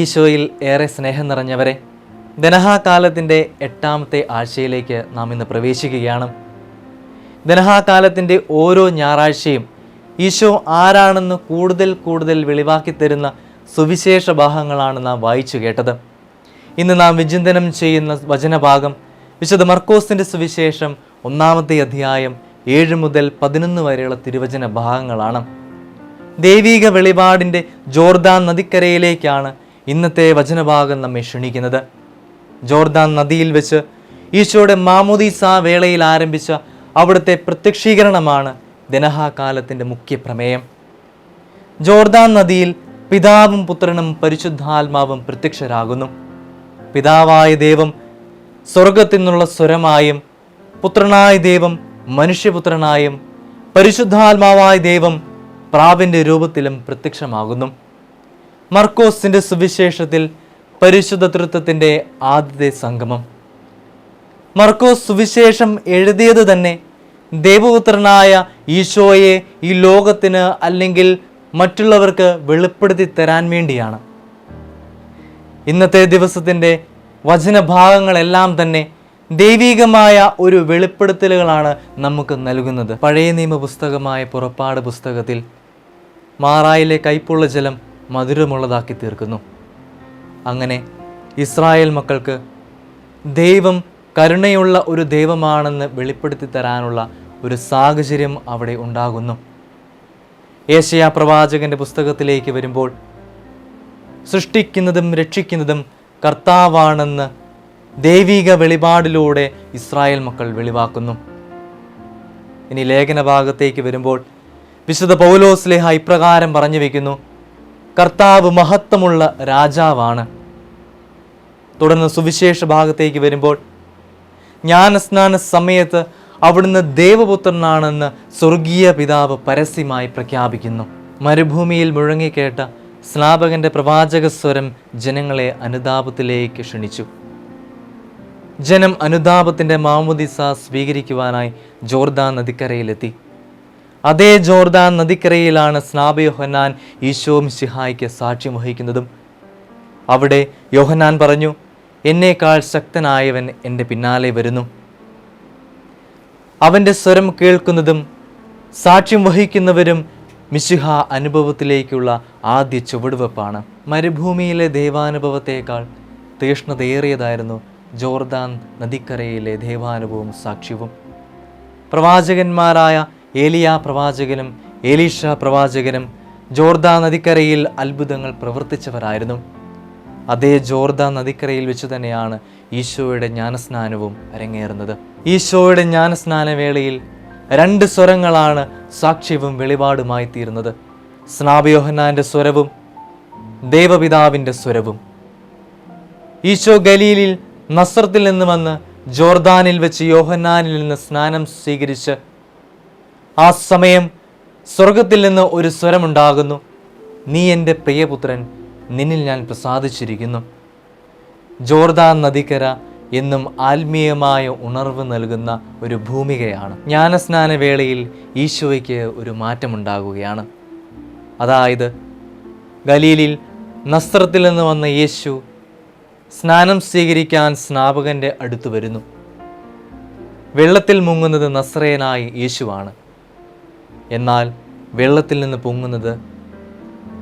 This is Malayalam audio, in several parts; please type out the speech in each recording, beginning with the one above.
ഈശോയിൽ ഏറെ സ്നേഹം നിറഞ്ഞവരെ ദനഹാകാലത്തിന്റെ എട്ടാമത്തെ ആഴ്ചയിലേക്ക് നാം ഇന്ന് പ്രവേശിക്കുകയാണ്. ദനഹാകാലത്തിന്റെ ഓരോ ഞായറാഴ്ചയും ഈശോ ആരാണെന്ന് കൂടുതൽ കൂടുതൽ വെളിവാക്കി തരുന്ന സുവിശേഷ ഭാഗങ്ങളാണ് നാം വായിച്ചു കേട്ടത്. ഇന്ന് നാം വിചിന്തനം ചെയ്യുന്ന വചനഭാഗം വിശുദ്ധ മർക്കോസിന്റെ സുവിശേഷം ഒന്നാമത്തെ അധ്യായം ഏഴ് മുതൽ പതിനൊന്ന് വരെയുള്ള തിരുവചന ഭാഗങ്ങളാണ്. ദൈവീക വെളിപാടിന്റെ ജോർദാൻ നദിക്കരയിലേക്കാണ് ഇന്നത്തെ വചനഭാഗം നമ്മെ ക്ഷണിക്കുന്നത്. ജോർദാൻ നദിയിൽ വെച്ച് ഈശോയുടെ മാമുദീസ വേളയിൽ ആരംഭിച്ച അവിടുത്തെ പ്രത്യക്ഷീകരണമാണ് ദനഹാകാലത്തിന്റെ മുഖ്യ പ്രമേയം ജോർദാൻ നദിയിൽ പിതാവും പുത്രനും പരിശുദ്ധാത്മാവും പ്രത്യക്ഷരാകുന്നു. പിതാവായ ദൈവം സ്വർഗത്തിൽ നിന്നുള്ള സ്വരമായും പുത്രനായ ദൈവം മനുഷ്യപുത്രനായും പരിശുദ്ധാത്മാവായ ദൈവം പ്രാവിന്റെ രൂപത്തിലും പ്രത്യക്ഷമാകുന്നു. മർക്കോസിന്റെ സുവിശേഷത്തിൽ പരിശുദ്ധ തൃത്വത്തിന്റെ ആദ്യത്തെ സംഗമം. മർക്കോസ് സുവിശേഷം എഴുതിയത് തന്നെ ദേവപുത്രനായ ഈശോയെ ഈ ലോകത്തിന് അല്ലെങ്കിൽ മറ്റുള്ളവർക്ക് വെളിപ്പെടുത്തി തരാൻ വേണ്ടിയാണ്. ഇന്നത്തെ ദിവസത്തിന്റെ വചനഭാഗങ്ങളെല്ലാം തന്നെ ദൈവികമായ ഒരു വെളിപ്പെടുത്തലുകളാണ് നമുക്ക് നൽകുന്നത്. പഴയ നിയമ പുസ്തകമായ പുറപ്പാട് പുസ്തകത്തിൽ മാറായിലെ കൈപ്പുള്ള ജലം മധുരമുള്ളതാക്കി തീർക്കുന്നു. അങ്ങനെ ഇസ്രായേൽ മക്കൾക്ക് ദൈവം കരുണയുള്ള ഒരു ദൈവമാണെന്ന് വെളിപ്പെടുത്തി തരാനുള്ള ഒരു സാഹചര്യം അവിടെ ഉണ്ടാകുന്നു. ഏഷ്യ പ്രവാചകന്റെ പുസ്തകത്തിലേക്ക് വരുമ്പോൾ സൃഷ്ടിക്കുന്നതും രക്ഷിക്കുന്നതും കർത്താവാണെന്ന് ദൈവിക വെളിപാടിലൂടെ ഇസ്രായേൽ മക്കൾ വെളിവാക്കുന്നു. ഇനി ലേഖന ഭാഗത്തേക്ക് വരുമ്പോൾ വിശുദ്ധ പൗലോസ്ലേഹ ഇപ്രകാരം പറഞ്ഞു വെക്കുന്നു കർത്താവ് മഹത്വമുള്ള രാജാവാണ്. തുടർന്ന് സുവിശേഷ ഭാഗത്തേക്ക് വരുമ്പോൾ ജ്ഞാനസ്നാന സമയത്ത് അവിടുന്ന് ദേവപുത്രനാണെന്ന് സ്വർഗീയ പിതാവ് പരസ്യമായി പ്രഖ്യാപിക്കുന്നു. മരുഭൂമിയിൽ മുഴങ്ങിക്കേട്ട സ്നാപകന്റെ പ്രവാചക സ്വരം ജനങ്ങളെ അനുതാപത്തിലേക്ക് ക്ഷണിച്ചു. ജനം അനുതാപത്തിന്റെ മാമുദിസ സ്വീകരിക്കുവാനായി ജോർദാൻ നദിക്കരയിലെത്തി. അതേ ജോർദാൻ നദിക്കരയിലാണ് സ്നാബ യോഹന്നാൻ ഈശോം മിശിഹായ്ക്ക് സാക്ഷ്യം വഹിക്കുന്നതും. അവിടെ യോഹന്നാൻ പറഞ്ഞു എന്നേക്കാൾ ശക്തനായവൻ എന്റെ പിന്നാലെ വരുന്നു. അവന്റെ സ്വരം കേൾക്കുന്നതും സാക്ഷ്യം വഹിക്കുന്നവരും മിശിഹ അനുഭവത്തിലേക്കുള്ള ആദ്യ ചുവടുവെപ്പാണ്. മരുഭൂമിയിലെ ദൈവാനുഭവത്തേക്കാൾ തീഷ്ണതയേറിയതായിരുന്നു ജോർദാൻ നദിക്കരയിലെ ദൈവാനുഭവവും സാക്ഷ്യവും. പ്രവാചകന്മാരായ ഏലിയ പ്രവാചകനും ഏലീഷ പ്രവാചകനും ജോർദാൻ നദിക്കരയിൽ അത്ഭുതങ്ങൾ പ്രവർത്തിച്ചവരായിരുന്നു. അതേ ജോർദാൻ നദിക്കരയിൽ വെച്ച് തന്നെയാണ് ഈശോയുടെ ജ്ഞാനസ്നാനവും അരങ്ങേറുന്നത്. ഈശോയുടെ ജ്ഞാനസ്നാന വേളയിൽ രണ്ട് സ്വരങ്ങളാണ് സാക്ഷ്യവും വെളിപാടുമായി തീരുന്നത്. സ്നാപയോഹന്നാന്റെ സ്വരവും ദേവപിതാവിന്റെ സ്വരവും. ഈശോ ഗലീലിൽ നസ്രത്തിൽ നിന്ന് വന്ന് ജോർദാനിൽ വെച്ച് യോഹന്നാനിൽ നിന്ന് സ്നാനം സ്വീകരിച്ച് ആ സമയം സ്വർഗത്തിൽ നിന്ന് ഒരു സ്വരമുണ്ടാകുന്നു. നീ എന്റെ പ്രിയപുത്രൻ നിന്നിൽ ഞാൻ പ്രസാദിച്ചിരിക്കുന്നു. ജോർദാൻ നദിക്കര എന്നും ആത്മീയമായ ഉണർവ് നൽകുന്ന ഒരു ഭൂമികയാണ്. ജ്ഞാനസ്നാന വേളയിൽ ഈശോയ്ക്ക് ഒരു മാറ്റമുണ്ടാകുകയാണ്. അതായത് ഗലീലിൽ നസ്ത്രത്തിൽ നിന്ന് വന്ന യേശു സ്നാനം സ്വീകരിക്കാൻ സ്നാപകന്റെ അടുത്ത് വരുന്നു. വെള്ളത്തിൽ മുങ്ങുന്നത് നസ്രയനായി യേശുവാണ്. എന്നാൽ വെള്ളത്തിൽ നിന്ന് പൊങ്ങുന്നത്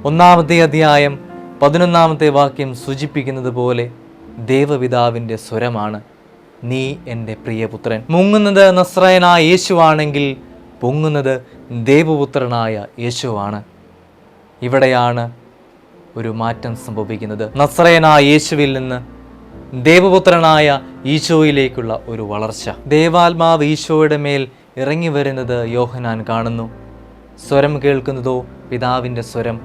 ഒന്നാമത്തെ അധ്യായം പതിനൊന്നാമത്തെ വാക്യം സൂചിപ്പിക്കുന്നത് പോലെ ദേവപിതാവിന്റെ സ്വരമാണ് നീ എന്റെ പ്രിയപുത്രൻ. മുങ്ങുന്നത് നസ്രയനായ യേശുവാണെങ്കിൽ പൊങ്ങുന്നത് ദേവപുത്രനായ യേശുവാണ്. ഇവിടെയാണ് ഒരു മാറ്റം സംഭവിക്കുന്നത്. നസ്രയനായ യേശുവിൽ നിന്ന് ദേവപുത്രനായ ഈശോയിലേക്കുള്ള ഒരു വളർച്ച. ദേവാത്മാവ് ഈശോയുടെ മേൽ ഇറങ്ങി വരുന്നത് യോഹനാൻ കാണുന്നു. സ്വരം കേൾക്കുന്നതോ പിതാവിന്റെ സ്വരം.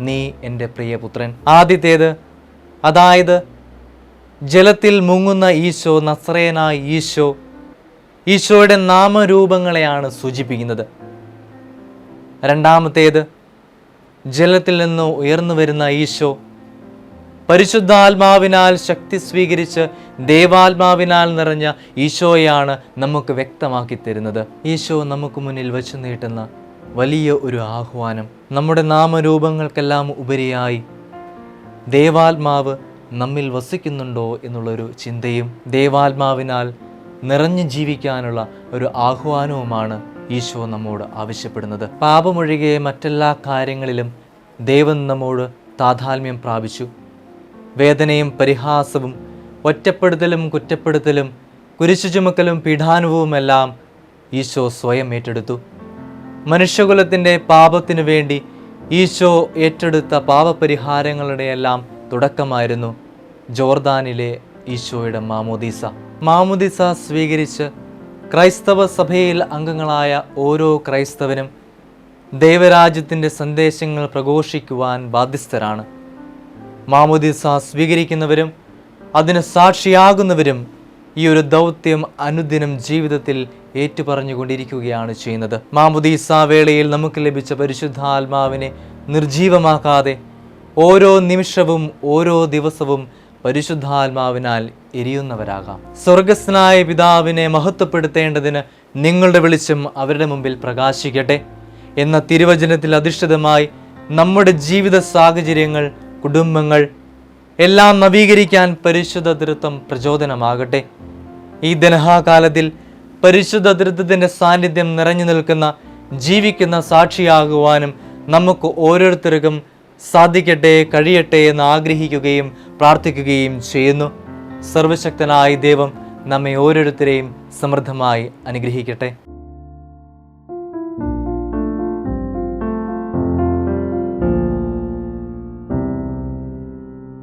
നീ എന്റെ പ്രിയപുത്രൻ ആദ്യത്തേത് അതായത് ജലത്തിൽ മുങ്ങുന്ന ഈശോ നസ്രയനായ ഈശോ ഈശോയുടെ നാമരൂപങ്ങളെയാണ് സൂചിപ്പിക്കുന്നത്. രണ്ടാമത്തേത് ജലത്തിൽ നിന്ന് ഉയർന്നു വരുന്ന ഈശോ പരിശുദ്ധാത്മാവിനാൽ ശക്തി സ്വീകരിച്ച് ദേവാത്മാവിനാൽ നിറഞ്ഞ ഈശോയാണ് നമുക്ക് വ്യക്തമാക്കി തരുന്നത്. ഈശോ നമുക്ക് മുന്നിൽ വച്ചു നീട്ടുന്ന വലിയ ഒരു ആഹ്വാനം. നമ്മുടെ നാമരൂപങ്ങൾക്കെല്ലാം ഉപരിയായി ദേവാത്മാവ് നമ്മിൽ വസിക്കുന്നുണ്ടോ എന്നുള്ളൊരു ചിന്തയും ദേവാത്മാവിനാൽ നിറഞ്ഞു ജീവിക്കാനുള്ള ഒരു ആഹ്വാനവുമാണ് ഈശോ നമ്മോട് ആവശ്യപ്പെടുന്നത്. പാപമൊഴികെ മറ്റെല്ലാ കാര്യങ്ങളിലും ദൈവം നമ്മോട് താതാത്മ്യം പ്രാപിച്ചു. വേദനയും പരിഹാസവും ഒറ്റപ്പെടുത്തലും കുറ്റപ്പെടുത്തലും കുരിശു ചുമക്കലും പീഠാനുഭവുമെല്ലാം ഈശോ സ്വയം ഏറ്റെടുത്തു. മനുഷ്യകുലത്തിന്റെ പാപത്തിനു വേണ്ടി ഈശോ ഏറ്റെടുത്ത പാപപരിഹാരങ്ങളുടെയെല്ലാം തുടക്കമായിരുന്നു ജോർദാനിലെ ഈശോയുടെ മാമോദീസ. മാമോദീസ സ്വീകരിച്ച് ക്രൈസ്തവ സഭയിൽ അംഗങ്ങളായ ഓരോ ക്രൈസ്തവനും ദൈവരാജ്യത്തിന്റെ സന്ദേശങ്ങൾ പ്രഘോഷിക്കുവാൻ ബാധ്യസ്ഥരാണ്. മാമോദീസ സ്വീകരിക്കുന്നവരും അതിന് സാക്ഷിയാകുന്നവരും ഈ ഒരു ദൗത്യം അനുദിനം ജീവിതത്തിൽ ഏറ്റുപറഞ്ഞുകൊണ്ടിരിക്കുകയാണ് ചെയ്യുന്നത്. മാമുദീസ വേളയിൽ നമുക്ക് ലഭിച്ച പരിശുദ്ധാത്മാവിനെ നിർജീവമാക്കാതെ ഓരോ നിമിഷവും ഓരോ ദിവസവും പരിശുദ്ധാത്മാവിനാൽ എരിയുന്നവരാകാം. സ്വർഗസ്നായ പിതാവിനെ മഹത്വപ്പെടുത്തേണ്ടതിന് നിങ്ങളുടെ വെളിച്ചം അവരുടെ മുമ്പിൽ പ്രകാശിക്കട്ടെ. എന്ന തിരുവചനത്തിൽ അധിഷ്ഠിതമായി നമ്മുടെ ജീവിത സാഹചര്യങ്ങൾ കുടുംബങ്ങൾ എല്ലാം നവീകരിക്കാൻ പരിശുദ്ധ തൃത്വം പ്രചോദനമാകട്ടെ. ഈ ദനഹാകാലത്തിൽ പരിശുദ്ധ തൃത്വത്തിന്റെ സാന്നിധ്യം നിറഞ്ഞു നിൽക്കുന്ന ജീവിക്കുന്ന സാക്ഷിയാകുവാനും നമുക്ക് ഓരോരുത്തർക്കും സാധിക്കട്ടെ കഴിയട്ടെ എന്ന് ആഗ്രഹിക്കുകയും പ്രാർത്ഥിക്കുകയും ചെയ്യുന്നു. സർവശക്തനായ ദൈവം നമ്മെ ഓരോരുത്തരെയും സമൃദ്ധമായി അനുഗ്രഹിക്കട്ടെ.